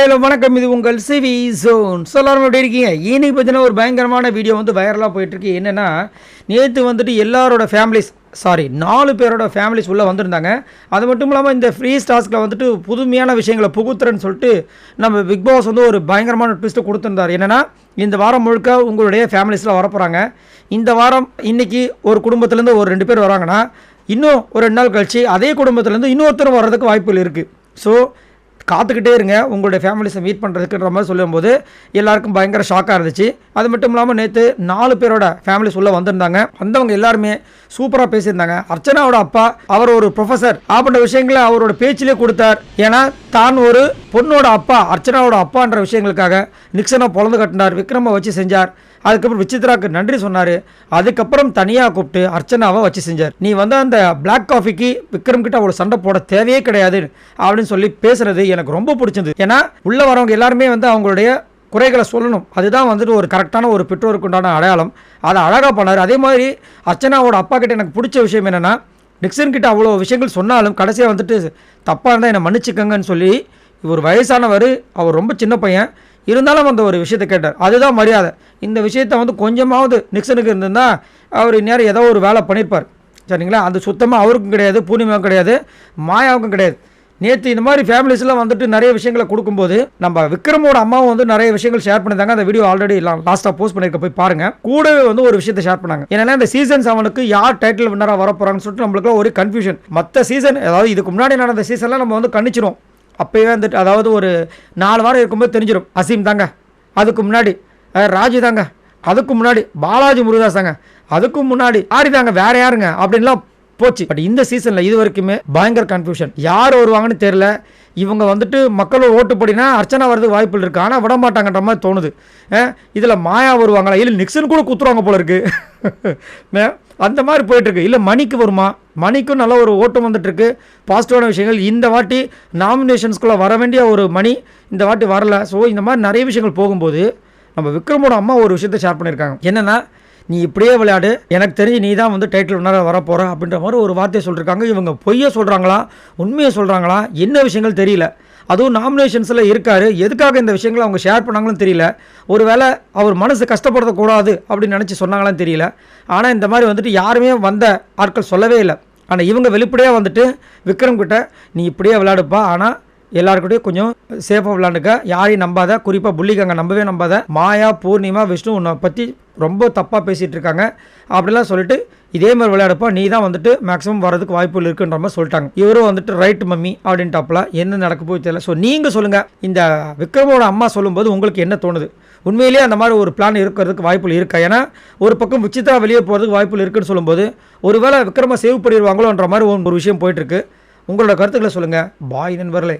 Hello வணக்கம். இது உங்கள் சிவி ஜோன். ஸோ எப்படி இருக்கீங்க? இன்னைக்கு பார்த்தீங்கன்னா ஒரு பயங்கரமான வீடியோ வந்து வைரலாக போயிட்டுருக்கு. என்னென்னா நேற்று வந்துட்டு எல்லாரோட ஃபேமிலிஸ் சாரி நாலு பேரோட ஃபேமிலிஸ் உள்ளே வந்திருந்தாங்க. அது மட்டும் இல்லாமல் இந்த ஃப்ரீ ஸ்டாஸ்கில் வந்துட்டு புதுமையான விஷயங்களை புகுத்துறேன்னு சொல்லிட்டு நம்ம பிக் பாஸ் வந்து ஒரு பயங்கரமான ட்விஸ்ட்டு கொடுத்துருந்தார். என்னென்னா இந்த வாரம் முழுக்க உங்களுடைய ஃபேமிலிஸில் வரப்போகிறாங்க இந்த வாரம் இன்னைக்கு ஒரு குடும்பத்துலேருந்து ஒரு ரெண்டு பேர் வராங்கன்னா இன்னும் ஒரு ரெண்டு நாள் கழிச்சு அதே குடும்பத்துலேருந்து இன்னொருத்தர் வர்றதுக்கு வாய்ப்புகள் இருக்குது ஸோ காத்துக்கிட்டே இருங்க. உங்களுடைய ஃபேமிலிஸை மீட் பண்ணுறதுக்குன்ற மாதிரி சொல்லும்போது எல்லாருக்கும் பயங்கர ஷாக்காக இருந்துச்சு. அது மட்டும் இல்லாமல் நேற்று நாலு பேரோட ஃபேமிலிஸ் உள்ளே வந்திருந்தாங்க. வந்தவங்க எல்லாருமே சூப்பராக பேசியிருந்தாங்க. அர்ச்சனாவோட அப்பா அவர் ஒரு ப்ரொஃபஸர் அப்படின்ற விஷயங்களை அவரோட பேச்சிலே கொடுத்தார். ஏன்னா தான் ஒரு பொண்ணோட அப்பா அர்ச்சனாவோட அப்பான்ற விஷயங்களுக்காக நிக்சனை பொழந்து கட்டினார் விக்ரமை வச்சு செஞ்சார். அதுக்கப்புறம் விசித்ராக்கு நன்றி சொன்னார். அதுக்கப்புறம் தனியாக கூப்பிட்டு அர்ச்சனாவை வச்சு செஞ்சார். நீ வந்து அந்த பிளாக் காஃபிக்கு விக்ரம் கிட்ட அவ்வளோ சண்டை போட தேவையே கிடையாது அப்படின்னு சொல்லி பேசுறது எனக்கு ரொம்ப பிடிச்சது. ஏன்னா உள்ளே வரவங்க எல்லாருமே வந்து அவங்களுடைய குறைகளை சொல்லணும். அதுதான் வந்துட்டு ஒரு கரெக்டான ஒரு பெற்றோருக்கு உண்டான அடையாளம். அதை அழகாக பண்ணார். அதே மாதிரி அர்ச்சனாவோட அப்பா கிட்ட எனக்கு பிடிச்ச விஷயம் என்னென்னா நிக்சன் கிட்ட அவ்வளோ விஷயங்கள் சொன்னாலும் கடைசியாக வந்துட்டு தப்பாக இருந்தால் என்னை மன்னிச்சுக்கங்கன்னு சொல்லி இவர் வயசானவர் அவர் ரொம்ப சின்ன பையன். இருந்தாலும் அந்த ஒரு விஷயத்தை கேட்டார். அதுதான் மரியாதை. இந்த விஷயத்த வந்து கொஞ்சமாவது நிக்சனுக்கு இருந்திருந்தா அவர் இந்நேரம் ஏதோ ஒரு வேலை பண்ணியிருப்பார் சரிங்களா? அது சுத்தமாக அவருக்கும் கிடையாது பூர்ணிமாவுக்கும் கிடையாது மாயாவுக்கும் கிடையாது. நேற்று இந்த மாதிரி ஃபேமிலிஸ்லாம் வந்துட்டு நிறைய விஷயங்களை கொடுக்கும்போது நம்ம விக்ரமோட அம்மாவும் வந்து நிறைய விஷயங்கள் ஷேர் பண்ணியிருந்தாங்க. அந்த வீடியோ ஆல்ரெடி லாஸ்ட்டாக போஸ்ட் பண்ணியிருக்க போய் பாருங்க. கூடவே வந்து ஒரு விஷயத்தை ஷேர் பண்ணாங்க. ஏன்னா இந்த சீசன் செவனுக்கு யார் டைட்டில் வின்னராக வரப்போகிறாங்கன்னு சொல்லிட்டு நம்மளுக்கு ஒரு கன்ஃபியூஷன் மற்ற சீசன் அதாவது இதுக்கு முன்னாடி நடந்த சீசன்லாம் நம்ம வந்து கணிச்சிரும் அப்போயே வந்துட்டு அதாவது ஒரு நாலு வாரம் இருக்கும்போது தெரிஞ்சிடும் அசீம் தாங்க. அதுக்கு முன்னாடி ராஜு தாங்க. அதுக்கு முன்னாடி பாலாஜி முருகதாஸ் தாங்க. அதுக்கும் முன்னாடி ஆரி தாங்க வேற யாருங்க? அப்படின்லாம் போச்சு. பட் இந்த சீசனில் இது வரைக்குமே பயங்கர கன்ஃபியூஷன் யார் வருவாங்கன்னு தெரியல. இவங்க வந்துட்டு மக்களோட ஓட்டு அர்ச்சனா வர்றதுக்கு வாய்ப்புகள் இருக்குது ஆனால் விட மாட்டாங்கன்ற மாதிரி தோணுது. இதில் மாயா வருவாங்களா? இல்லை நிக்சன் கூட குத்துருவாங்க போல இருக்கு. அந்த மாதிரி போயிட்டுருக்கு இல்லை மணிக்கு வருமா? மணிக்கும் நல்ல ஒரு ஓட்டம் வந்துட்டுருக்கு பாசிட்டிவான விஷயங்கள். இந்த வாட்டி நாமினேஷன்ஸ்குள்ளே வர வேண்டிய ஒரு மணி இந்த வாட்டி வரல. ஸோ இந்த மாதிரி நிறைய விஷயங்கள் போகும்போது நம்ம விக்ரமோட அம்மா ஒரு விஷயத்த ஷேர் பண்ணியிருக்காங்க. என்னென்னா நீ இப்படியே விளையாடு. எனக்கு தெரிஞ்சு நீ தான் வந்து டைட்டில் வின்னராக வரப்போகிற அப்படின்ற மாதிரி ஒரு வார்த்தையை சொல்லியிருக்காங்க. இவங்க பொய்யை சொல்கிறாங்களா உண்மையை சொல்கிறாங்களா என்ன விஷயங்கள் தெரியல. அதுவும் நாமினேஷன்ஸில் இருக்காரு. எதுக்காக இந்த விஷயங்களை அவங்க ஷேர் பண்ணாங்களும் தெரியல. ஒரு வேளை அவர் மனசு கஷ்டப்படுத்தக்கூடாது அப்படின்னு நினச்சி சொன்னாங்களான்னு தெரியல. ஆனால் இந்த மாதிரி வந்துட்டு யாருமே வந்த ஆட்கள் சொல்லவே இல்லை. ஆனால் இவங்க வெளிப்படையாக வந்துட்டு விக்ரம் கிட்ட நீ இப்படியே விளையாடுப்பா. ஆனால் எல்லாருக்கிட்டையும் கொஞ்சம் சேஃபாக விளாண்டுக்க. யாரையும் நம்பாத குறிப்பாக புள்ளிக்காங்க நம்பவே நம்பாத மாயா பூர்ணிமா விஷ்ணு உன்னை பற்றி ரொம்ப தப்பாக பேசிகிட்டு இருக்காங்க. அப்படிலாம் சொல்லிட்டு இதே மாதிரி விளையாடுப்பா நீ தான் வந்துட்டு மேக்ஸிமம் வரதுக்கு வாய்ப்புகள் இருக்குன்ற மாதிரி சொல்லிட்டாங்க. இவரும் வந்துட்டு ரைட் மம்மி அப்படின்ட்டாப்பில். என்ன நடக்க போய் தெரியல. ஸோ நீங்கள் சொல்லுங்கள் இந்த விக்ரமோட அம்மா சொல்லும்போது உங்களுக்கு என்ன தோணுது? உண்மையிலேயே அந்த மாதிரி ஒரு பிளான் இருக்கிறதுக்கு வாய்ப்புகள் இருக்கா? ஏன்னா ஒரு பக்கம் விசித்ரா வெளியே போகிறதுக்கு வாய்ப்புகள் இருக்குன்னு சொல்லும்போது ஒருவேளை விக்ரம சேவ் பண்ணிடுவாங்களோன்ற மாதிரி ஒரு ஒரு விஷயம் போயிட்டுருக்கு உங்களோட கருத்துக்களை சொல்லுங்கள் பாய் நண்பர்களே.